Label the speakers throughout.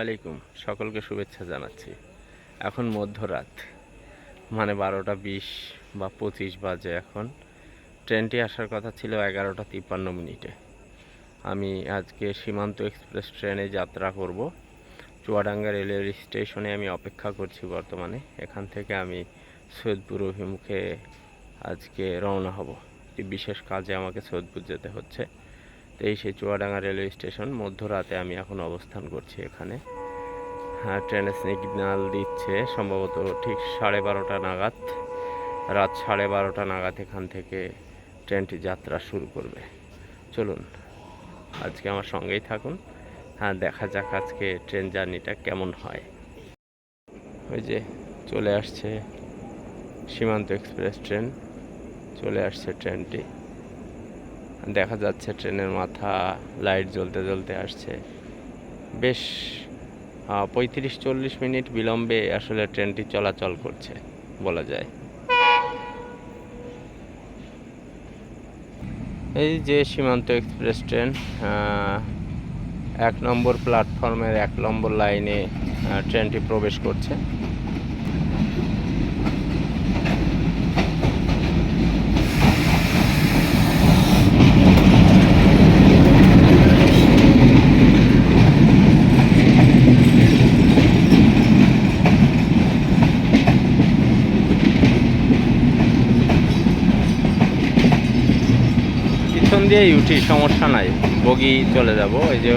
Speaker 1: আলাইকুম। সকলকে শুভেচ্ছা জানাচ্ছি। এখন মধ্যরাত। মানে বারোটা বিশ বা পঁচিশ বাজে এখন। ট্রেনটি আসার কথা ছিল এগারোটা তিপ্পান্ন মিনিটে। আমি আজকে সীমান্ত এক্সপ্রেস ট্রেনে যাত্রা করব। চুয়াডাঙ্গা রেলওয়ে স্টেশনে আমি অপেক্ষা করছি বর্তমানে। এখান থেকে আমি সৈয়দপুর অভিমুখে আজকে রওনা হব। বিশেষ কাজে আমাকে সৈয়দপুর যেতে হচ্ছে। এই সেই চুয়াডাঙ্গা রেলওয়ে স্টেশন। মধ্যরাতে আমি এখন অবস্থান করছি এখানে। হ্যাঁ ট্রেনের সিগন্যাল দিচ্ছে। সম্ভবত ঠিক সাড়ে বারোটা নাগাদ, রাত সাড়ে বারোটা নাগাদ এখান থেকে ট্রেনটি যাত্রা শুরু করবে। চলুন, আজকে আমার সঙ্গেই থাকুন। হ্যাঁ দেখা যাক আজকে ট্রেন জার্নিটা কেমন হয়। ওই যে চলে আসছে সীমান্ত এক্সপ্রেস ট্রেন। চলে আসছে ট্রেনটি। দেখা যাচ্ছে ট্রেনের মাথা, লাইট জ্বলতে জ্বলতে আসছে। বেশ পঁয়ত্রিশ চল্লিশ মিনিট বিলম্বে আসলে ট্রেনটি চলাচল করছে, বলা যায়। এই যে সীমান্ত এক্সপ্রেস ট্রেন এক নম্বর প্ল্যাটফর্মের এক নম্বর লাইনে ট্রেনটি প্রবেশ করছে। দিয়েই উঠি, সমস্যা নাই। বগি চলে যাব, এই যে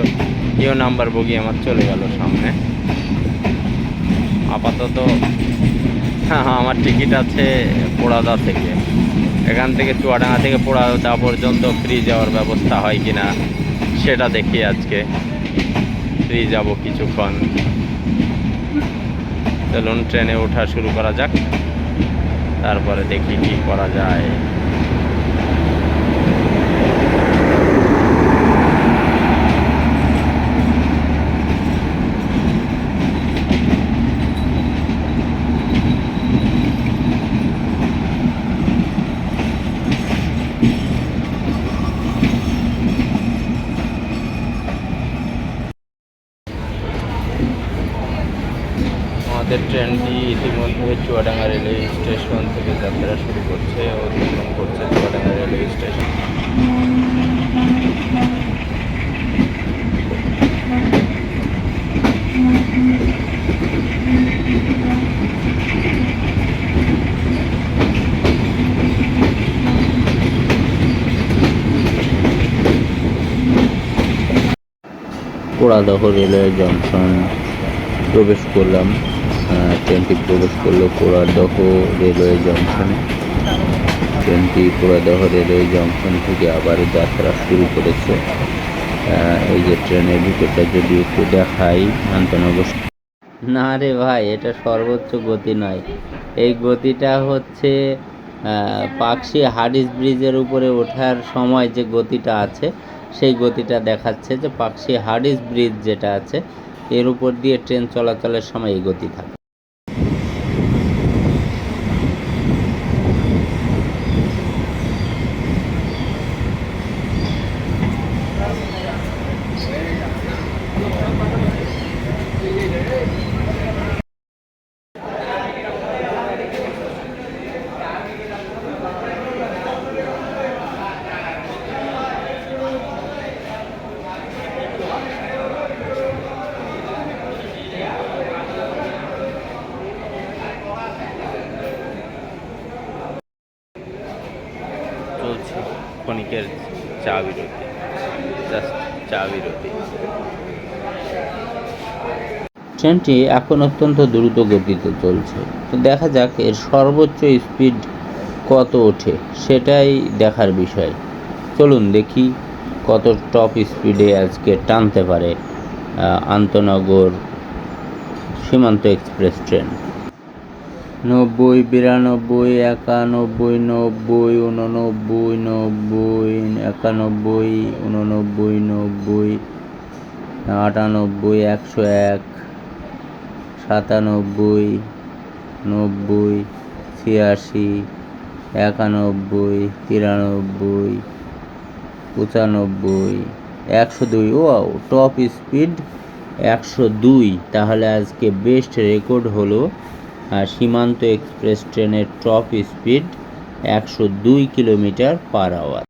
Speaker 1: ইও নাম্বার বগি আমার চলে গেল সামনে। আপাতত আমার টিকিট আছে পোড়াদা থেকে। এখান থেকে চুয়াডাঙ্গা থেকে পোড়াদা পর্যন্ত ফ্রি যাওয়ার ব্যবস্থা হয় কি না সেটা দেখি আজকে। ফ্রি যাব কিছুক্ষণ। চলুন, ট্রেনে ওঠা শুরু করা যাক। তারপরে দেখি কি করা যায় আমাদের ট্রেনটি ইতিমধ্যে চুয়াডাঙ্গা রেলওয়ে স্টেশন থেকে যাত্রা শুরু করছে অতিক্রম করছে Chuadanga railway station
Speaker 2: Poradah railway junction প্রবেশ করলাম ট্রেনটি প্রবেশ করল পোড়াদহ রেলওয়ে জংশনে। ট্রেনটি পোড়াদহ রেলওয়ে জংশন থেকে আবার যাত্রা শুরু করেছে। এই যে ট্রেনের ভিতরটা যদি একটু দেখাই আন্তনগর না রে ভাই, এটা সর্বোচ্চ গতি নয়। এই গতিটা হচ্ছে পাকশি হাডিস ব্রিজের উপরে ওঠার সময় যে গতিটা আছে সেই গতিটা দেখাচ্ছে যে পাকশি হাডিস ব্রিজ যেটা আছে, এর উপর দিয়ে ট্রেন চলাচলের সময় এই গতি থাকে। ট্রেনটি এখন অত্যন্ত দ্রুত গতিতে চলছে। তো দেখা যাক এর সর্বোচ্চ স্পিড কত ওঠে, সেটাই দেখার বিষয়। চলুন দেখি কত টপ স্পিডে আজকে টানতে পারে আন্তনগর সীমান্ত এক্সপ্রেস ট্রেন নব্বই, বিরানব্বই, একানব্বই, নব্বই, উননব্বই, নব্বই, একানব্বই, উননব্বই, নব্বই, আটানব্বই, একশো এক। সাতানব্বই, নব্বই, ছিয়াশি, একানব্বই, তিরানব্বই, পঁচানব্বই, একশো দুই। ও টপ স্পিড একশো দুই। তাহলে আজকে বেস্ট রেকর্ড হলো সীমান্ত এক্সপ্রেস ট্রেনের টপ স্পিড একশো দুই কিলোমিটার পার আওয়ার।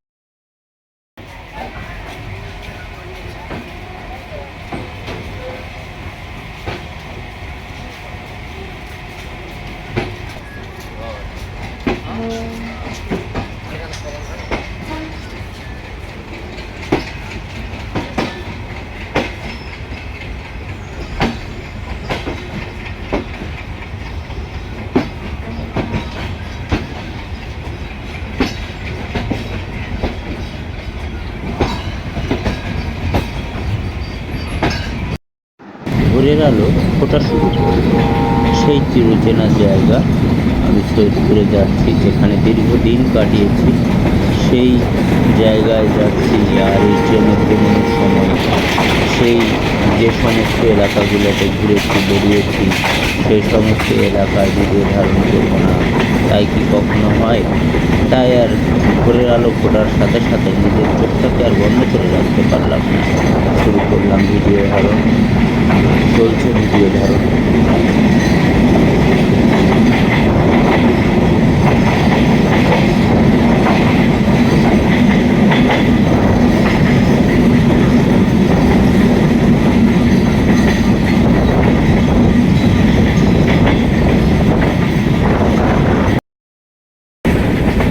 Speaker 2: ভোরের আলো ফোটা শুরু। করে সেই চিরচেনা জায়গা আমি সৈয়দপুরে যাচ্ছি, যেখানে দীর্ঘদিন কাটিয়েছি। সেই জায়গায় যাচ্ছি আর এই ট্রেনের সময় সেই যে সমস্ত এলাকাগুলোতে ঘুরেছি বেরিয়েছি, সেই সমস্ত এলাকায় ভিডিও ধারণ করব না। তাই কি কখনো হয়? তাই আর ভোরের আলো ফোটার সাথে সাথে নিজের চোখটাকে আর বন্ধ করে রাখতে পারলাম না। শুরু করলাম ভিডিও ধারণ। চলছে ভিডিও ধারণ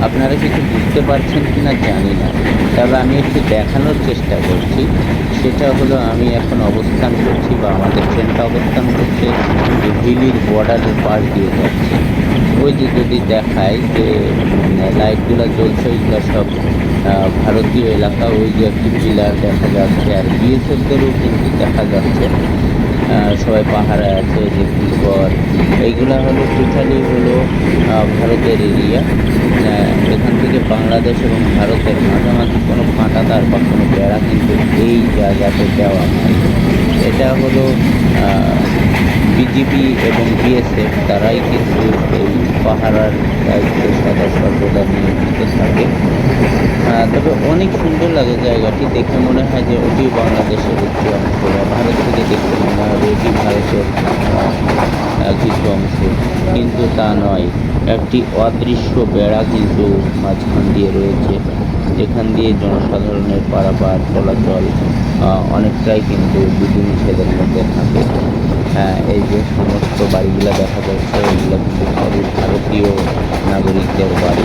Speaker 2: আপনারা কিছু বুঝতে পারছেন কি না জানি না। তবে আমি একটু দেখানোর চেষ্টা করছি। সেটা হলো আমি এখন অবস্থান করছি বা আমাদের ট্রেনটা অবস্থান করছে যে হিলির বর্ডারের পাশ দিয়ে যাচ্ছে। ওই যে যদি দেখায় যে লাইটগুলো জ্বলছে ওইগুলো সব ভারতীয় এলাকা, ওই যে একটি পিলার দেখা যাচ্ছে। আর বিএসএফদেরও কিন্তু দেখা যাচ্ছে। সবাই পাহাড়ে আছে যে পুষ্কর এইগুলো হলো টোটালি হলো ভারতের এরিয়া এখান থেকে বাংলাদেশ এবং ভারতের মাঝামাঝি কোনো কাঁটাতার বা কোনো বেড়া কিন্তু এই জায়গাতে দেওয়া হয়। এটা হলো বিজিবি এবং বিএসএফ তারাই কিন্তু এই পাহারার দায়িত্বে সদা সর্বদা নিয়োজিত থাকে। তবে অনেক সুন্দর লাগে জায়গাটি। দেখে মনে হয় যে ওটি বাংলাদেশের একটি অংশ বা ভারত থেকে দেখতে মনে হবে এটি ভারতের কিছু অংশ। কিন্তু তা নয়, একটি অদৃশ্য বেড়া কিন্তু মাঝখান দিয়ে রয়েছে। যেখান দিয়ে জনসাধারণের পারাপার চলাচল অনেকটাই কিন্তু বিধিনিষেধের মধ্যে থাকে। এই যে সমস্ত বাড়িগুলো দেখা যাচ্ছে এগুলো কিন্তু সবই ভারতীয় নাগরিকদের বাড়ি।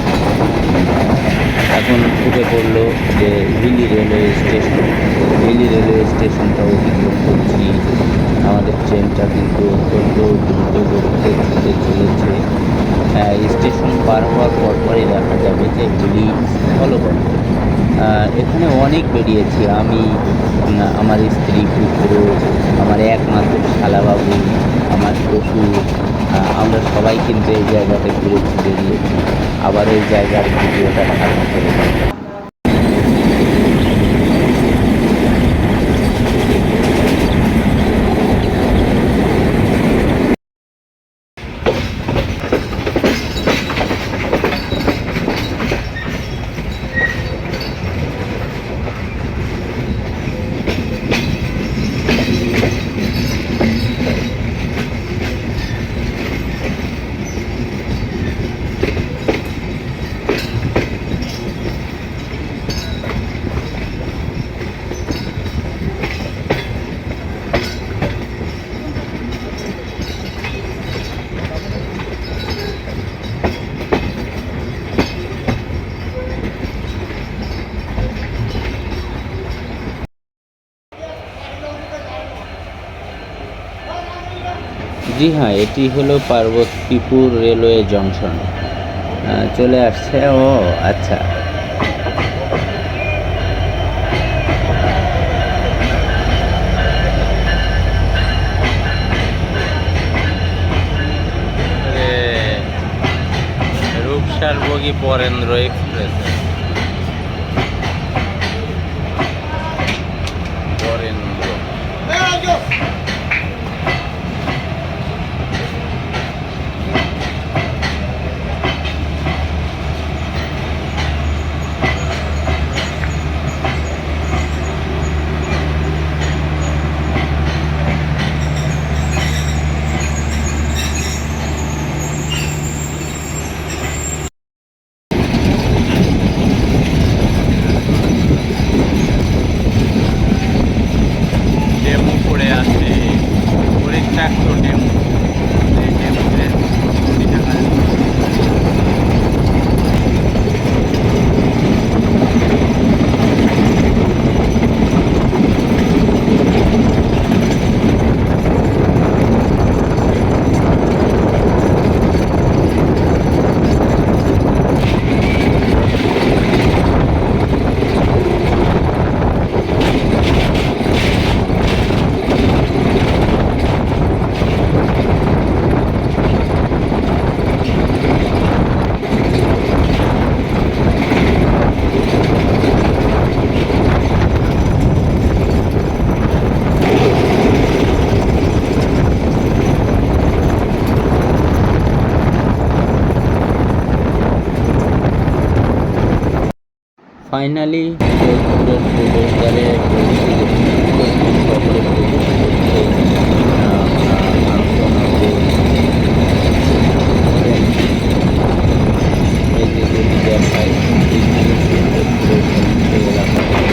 Speaker 2: এখন উঠে পড়ল যে Hili railway station. Hili railway স্টেশনটা অতিক্রম করছি। আমাদের ট্রেনটা কিন্তু অত্যন্ত দ্রুত গতিতে ছুটে চলেছে। আহ, স্টেশন পার হওয়ার পরপরই দেখা যাবে যে হিলি স্থলবন্দর। এখানে অনেক বেরিয়েছি। আমি, আমার স্ত্রী, পুত্র, আমার একমাত্র শালাবাবু, আমার শ্বশুর আমরা সবাই কিন্তু এই জায়গাতে ঘুরেছি, বেরিয়েছি। আবার এই জায়গার ভিডিওটা ভালো করে জি হ্যাঁ এটি হলো পার্বতীপুর রেলওয়ে জংশন। চলে আসছে, ও আচ্ছা।
Speaker 1: রূপসার বরেন্দ্র এক্সপ্রেস। বরেন্দ্র।
Speaker 2: ফাইনালি যোধপুরের প্রবেশদ্বারে Thank you.